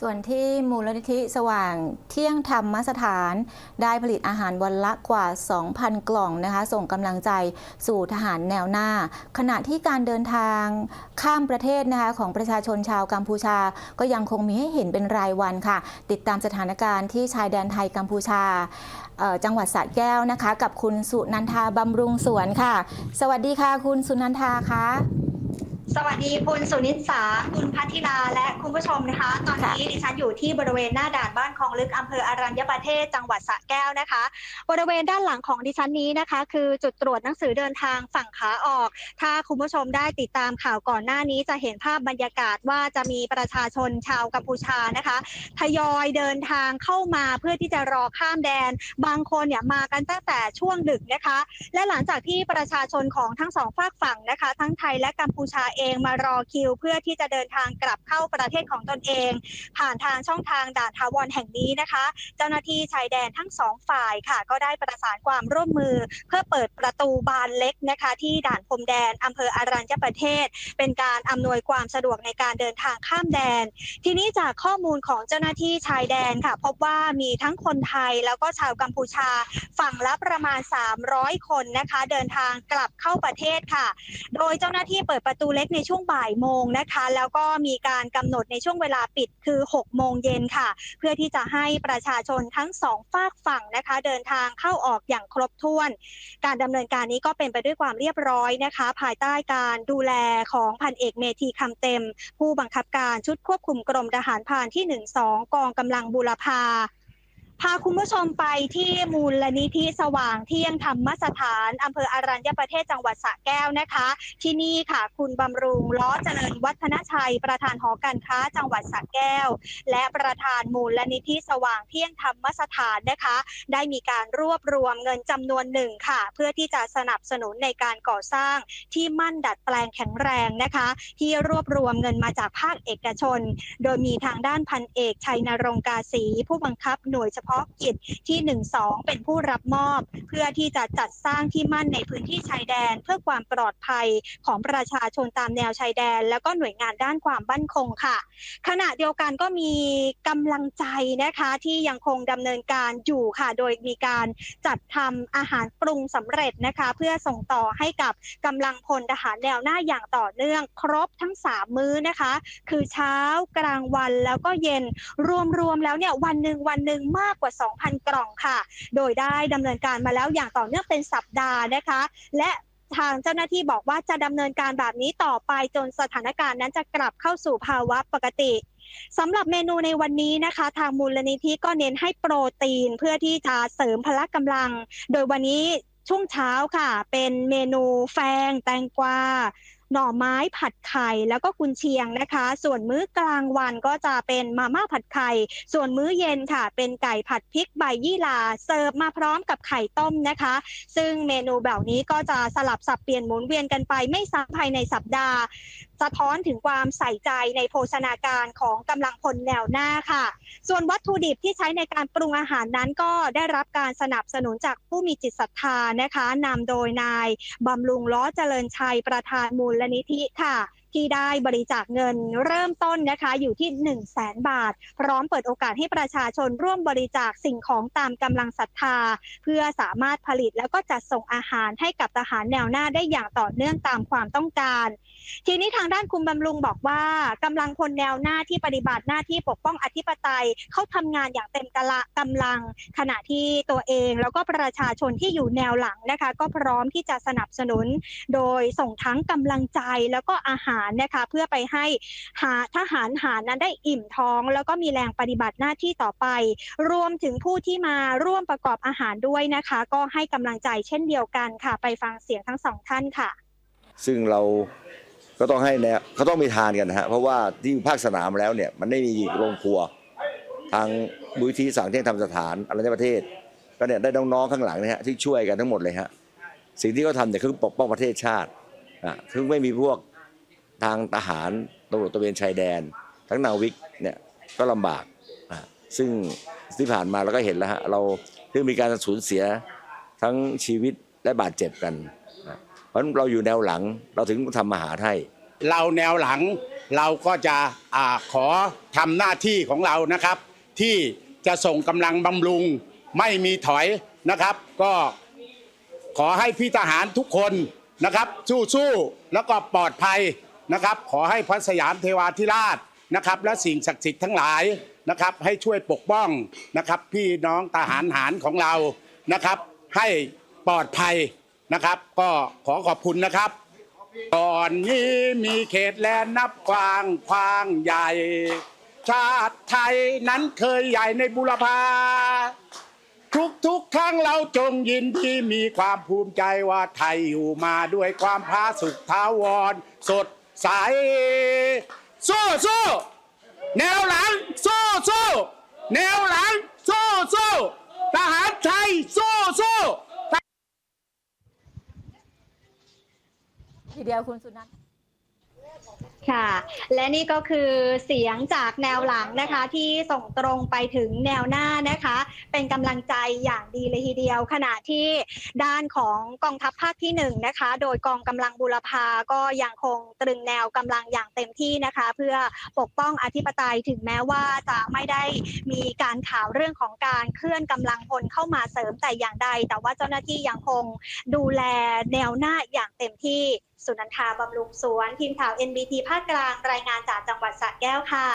ส่วนที่มูลนิธิสว่างเที่ยงธรรมสถาน ได้ผลิตอาหารวันละกว่า 2,000 กล่องนะคะ ส่งกำลังใจสู่ทหารแนวหน้า ขณะที่การเดินทางข้ามประเทศนะคะของประชาชนชาวกัมพูชา ก็ยังคงมีให้เห็นเป็นรายวันค่ะ ติดตามสถานการณ์ที่ชายแดนไทยกัมพูชาจังหวัดสระแก้วนะคะ กับคุณสุนันทาบำรุงสวนค่ะ สวัสดีค่ะ คุณสุนันทาคะ สวัสดีคุณสุนิสาคุณพัทิลาและคุณผู้ชมนะคะ ตอนนี้ดิฉันอยู่ที่บริเวณหน้าด่านบ้านคลองลึกอำเภออารัญญประเทศจังหวัดสระแก้วนะคะ บริเวณด้านหลังของดิฉันนี้นะคะ คือจุดตรวจหนังสือเดินทางฝั่งขาออก ถ้าคุณผู้ชมได้ติดตามข่าวก่อนหน้านี้จะเห็นภาพบรรยากาศว่าจะมีประชาชนชาวกัมพูชานะคะทยอยเดินทางเข้ามาเพื่อที่จะรอข้ามแดน บางคนเนี่ยมากันตั้งแต่ช่วงดึกนะคะ และหลังจากที่ประชาชนของทั้งสองฝากฝั่งนะคะ ทั้งไทยและกัมพูชาเองมารอคิว เพื่อที่จะเดินทางกลับเข้าประเทศของตนเอง ผ่านทางช่องทางด่านทาวรแห่งนี้นะคะ เจ้าหน้าที่ชายแดนทั้งสองฝ่ายค่ะ ก็ได้ประสานความร่วมมือ เพื่อเปิดประตูบานเล็กนะคะ ที่ด่านพรมแดนอำเภออารัญญประเทศ เป็นการอำนวยความสะดวกในการเดินทางข้ามแดน ทีนี้จากข้อมูลของเจ้าหน้าที่ชายแดนค่ะ พบว่ามีทั้งคนไทยแล้วก็ชาวกัมพูชาฝั่งละประมาณ 300 คนนะคะ เดินทางกลับเข้าประเทศค่ะ โดยเจ้าหน้าที่เปิดประตูเล็กในช่วงบ่ายโมงนะคะ แล้วก็มีการกำหนดในช่วงเวลาปิดคือ6โมงเย็นค่ะ เพื่อที่จะให้ประชาชนทั้งสองฝากฝั่งนะคะ เดินทางเข้าออกอย่างครบถ้วน การดำเนินการนี้ก็เป็นไปด้วยความเรียบร้อยนะคะ ภายใต้การดูแลของพันเอกเมธีคำเต็ม ผู้บังคับการชุดควบคุมกรมทหารพรานที่ 12 กองกำลังบูรพา พาคุณผู้ชมไปที่มูลนิธิสว่างเที่ยงธรรมสถานอำเภออารัญญประเทศจังหวัดสระแก้วนะคะ ที่นี่ค่ะคุณบำรุงล้อเจริญวัฒนชัย ประธานหอการค้าจังหวัดสระแก้ว และประธานมูลนิธิสว่างเที่ยงธรรมสถานนะคะ ได้มีการรวบรวมเงินจำนวนหนึ่งค่ะ เพื่อที่จะสนับสนุนในการก่อสร้างที่มั่นดัดแปลงแข็งแรงนะคะ ที่รวบรวมเงินมาจากภาคเอกชน โดยมีทางด้านพันเอกชัยนรงกาศีผู้บังคับหน่วยเฉพาะกิจที่ 12 เป็นผู้รับมอบ เพื่อที่จะจัดสร้างที่มั่นในพื้นที่ชายแดน เพื่อความปลอดภัยของประชาชนตามแนวชายแดน แล้วก็หน่วยงานด้านความมั่นคงค่ะ ขณะเดียวกันก็มีกำลังใจนะคะที่ยังคงดำเนินการอยู่ค่ะ โดยมีการจัดทำอาหารปรุงสำเร็จนะคะ เพื่อส่งต่อให้กับกำลังพลทหารแนวหน้าอย่างต่อเนื่อง ครบทั้ง 3 มื้อนะคะ คือเช้ากลางวันแล้วก็เย็นรวมๆแล้วเนี่ยวันหนึ่งวันหนึ่งมากกว่า 2,000 กล่องค่ะ โดยได้ดำเนินการมาแล้วอย่างต่อเนื่องเป็นสัปดาห์นะคะ และทางเจ้าหน้าที่บอกว่าจะดำเนินการแบบนี้ต่อไปจนสถานการณ์นั้นจะกลับเข้าสู่ภาวะปกติสำหรับเมนูในวันนี้นะคะ ทางมูลนิธิก็เน้นให้โปรตีนเพื่อที่จะเสริมพละกำลัง โดยวันนี้ช่วงเช้าค่ะ เป็นเมนูแฟงแตงกวา หน่อไม้ผัดไข่แล้วก็กุนเชียงนะคะ ส่วนมื้อกลางวันก็จะเป็นมาม่าผัดไข่ ส่วนมื้อเย็นค่ะ เป็นไก่ผัดพริกใบยี่หร่าเสิร์ฟมาพร้อมกับไข่ต้มนะคะ ซึ่งเมนูแบบนี้ก็จะสลับสับเปลี่ยนหมุนเวียนกันไปไม่ซ้ำภายในสัปดาห์ สะท้อนถึงความใส่ใจในโภชนาการของกำลังพลแนวหน้าค่ะ ส่วนวัตถุดิบที่ใช้ในการปรุงอาหารนั้นก็ได้รับการสนับสนุนจากผู้มีจิตศรัทธานะคะนำโดยนายบำรุงล้อเจริญชัยประธานมูลนิธิค่ะ ที่ได้บริจาคเงินเริ่มต้นนะคะอยู่ที่ 1 0 0 0 0แสนบาท พร้อมเปิดโอกาสให้ประชาชนร่วมบริจาคสิ่งของตามกำลังศรัทธา เพื่อสามารถผลิตแล้วก็จัดส่งอาหารให้กับทหารแนวหน้าได้อย่างต่อเนื่องตามความต้องการ ทีนี้ทางด้านคุณบำรุงบอกว่ากำลังพลแนวหน้าที่ปฏิบัติหน้าที่ปกป้องอธิปไตยเขาทำงานอย่างเต็มกะละกำลัง ขณะที่ตัวเองแล้วก็ประชาชนที่อยู่แนวหลังนะคะ ก็พร้อมที่จะสนับสนุน โดยส่งทั้งกำลังใจแล้วก็อาหารนะคะเพื่อไปให้หาทหารหารนั้นได้อิ่มท้อง แล้วก็มีแรงปฏิบัติหน้าที่ต่อไป รวมถึงผู้ที่มาร่วมประกอบอาหารด้วยนะคะ ก็ให้กำลังใจเช่นเดียวกันค่ะ ไปฟังเสียงทั้งสองท่านค่ะ ซึ่งเราก็ต้องให้นวเขาต้องมีทานกันนะฮะเพราะว่าที่ภาคสนามแล้วเนี่ยมันไม่มีโรงครัว ทางบุญทีสั่งเที่ยงทำสถานอะไรในประเทศ ก็เนี่ยได้น้องๆข้างหลังนี่ยฮะที่ช่วยกันทั้งหมดเลยฮะสิ่งที่เขาทำเนี่ยคือปกป้องประเทศชาติอะคือไม่มีพวก ทางทหารตำรวจตระเวนชายแดน ทั้งนาวิกเนี่ยก็ลำบากอะซึ่งที่ผ่านมาเราก็เห็นแล้วฮะเราเพิ่งมีการสูญเสียทั้งชีวิตและบาดเจ็บกันเพราะเราอยู่แนวหลังเราถึงทำอาหารให้เราแนวหลังเราก็จะอขอทำหน้าที่ของเรานะครับ ที่จะส่งกำลังบำรุงไม่มีถอยนะครับ ก็ขอให้พี่ทหารทุกคนนะครับ สู้ๆแล้วก็ปลอดภัย นะครับ ขอให้พระสยามเทวาธิราชนะครับ และสิ่งศักดิ์สิทธิ์ทั้งหลายนะครับ ให้ช่วยปกป้องนะครับ พี่น้องทหารหารของเรานะครับ ให้ปลอดภัยนะครับ ก็ขอขอบคุณนะครับก่อนนี้มีเขตแลนนับกว้างควางใหญ่ ชาติไทยนั้นเคยใหญ่ในบุรพาทุกทุกครั้งเราจงยินที่มีความภูมิใจว่าไทยอยู่มาด้วยความพาสุขทาวร สด สายสู้สู้แนวหลังสู้สู้แนวหลังสู้สู้ทหารไทยสู้สู้ทีเดียวคุณสุนันท์ ค่ะ และนี่ก็คือเสียงจากแนวหลังนะคะ ที่ส่งตรงไปถึงแนวหน้านะคะ เป็นกำลังใจอย่างดีเลยทีเดียว ขณะที่ด้านของกองทัพภาคที่หนึ่งนะคะ โดยกองกำลังบุรพาก็ยังคงตรึงแนวกำลังอย่างเต็มที่นะคะ เพื่อปกป้องอธิปไตยถึงแม้ว่าจะไม่ได้มีการข่าวเรื่องของการเคลื่อนกำลังพลเข้ามาเสริมแต่อย่างใด แต่ว่าเจ้าหน้าที่ยังคงดูแลแนวหน้าอย่างเต็มที่ สุนันทาบำรุงสวน ทีมข่าว NBT ภาคกลางรายงานจากจังหวัดสระแก้วค่ะ